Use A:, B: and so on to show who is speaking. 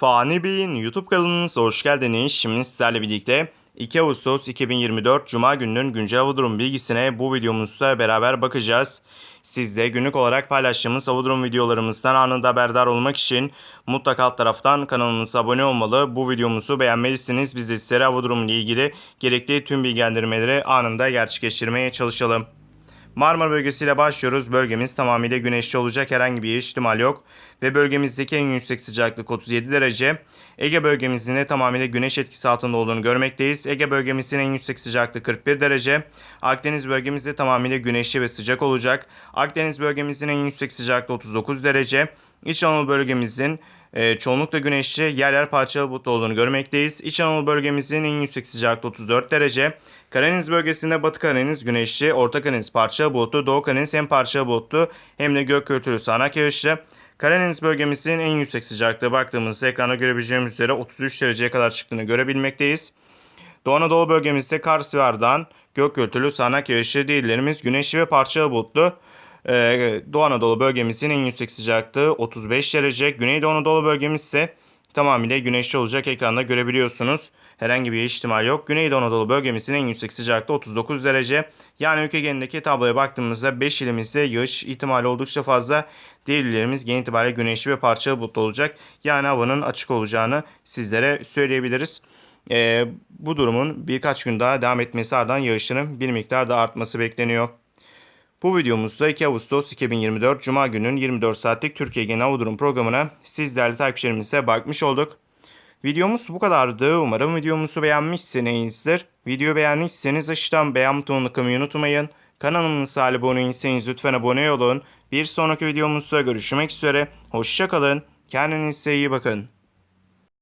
A: Fani Bey'in YouTube kanalınıza hoş geldiniz. Şimdi sizlerle birlikte 2 Ağustos 2024 Cuma gününün güncel hava durum bilgisine bu videomuzda beraber bakacağız. Siz de günlük olarak paylaştığımız hava durum videolarımızdan anında haberdar olmak için mutlaka alt taraftan kanalımıza abone olmalı. Bu videomuzu beğenmelisiniz. Biz de sizlere hava durumu ile ilgili gerekli tüm bilgilendirmeleri anında gerçekleştirmeye çalışalım. Marmara bölgesiyle başlıyoruz. Bölgemiz tamamıyla güneşli olacak. Herhangi bir ihtimal yok. Ve bölgemizdeki en yüksek sıcaklık 37 derece. Ege bölgemizin de tamamıyla güneş etkisi altında olduğunu görmekteyiz. Ege bölgemizin en yüksek sıcaklığı 41 derece. Akdeniz bölgemizde tamamıyla güneşli ve sıcak olacak. Akdeniz bölgemizin en yüksek sıcaklığı 39 derece. İç Anadolu bölgemizin e, çoğunlukla güneşli yer yer parçalı bulutlu olduğunu görmekteyiz. İç Anadolu bölgemizin en yüksek sıcaklığı 34 derece. Karadeniz bölgesinde Batı Karadeniz güneşli, Orta Karadeniz parçalı bulutlu, Doğu Karadeniz hem parçalı bulutlu hem de gök gürültülü sağanak yağışlı. Karadeniz bölgemizin en yüksek sıcaklığı baktığımızda ekranda görebileceğimiz üzere 33 dereceye kadar çıktığını görebilmekteyiz. Doğu Anadolu bölgemizde Kars ve Ardahan gök gürültülü sağanak yağışlı değillerimiz güneşli ve parçalı bulutlu. Ee, Doğu Anadolu bölgemizin en yüksek sıcaklığı 35 derece. Güneydoğu Anadolu bölgemiz ise tamamıyla güneşli olacak ekranda görebiliyorsunuz. Herhangi bir ihtimal yok. Güneydoğu Anadolu bölgemizin en yüksek sıcaklığı 39 derece. Yani ülke genelindeki tabloya baktığımızda 5 ilimizde yağış ihtimali oldukça fazla. Diğer illerimiz genel itibariyle güneşli ve parçalı bulutlu olacak. Yani havanın açık olacağını sizlere söyleyebiliriz. Ee, bu durumun birkaç gün daha devam etmesi ardından yağışının bir miktar daha artması bekleniyor. Bu videomuzda 2 Ağustos 2024 Cuma günün 24 saatlik Türkiye Genel Hava Durum programına siz değerli takipçilerimize bakmış olduk. Videomuz bu kadardı. Umarım videomuzu beğenmişsinizdir. Video beğendiyseniz aşağıdan beğen butonuna tıklamayı unutmayın. Kanalımıza abone değilseniz lütfen abone olun. Bir sonraki videomuzda görüşmek üzere. Hoşçakalın. Kendinize iyi bakın.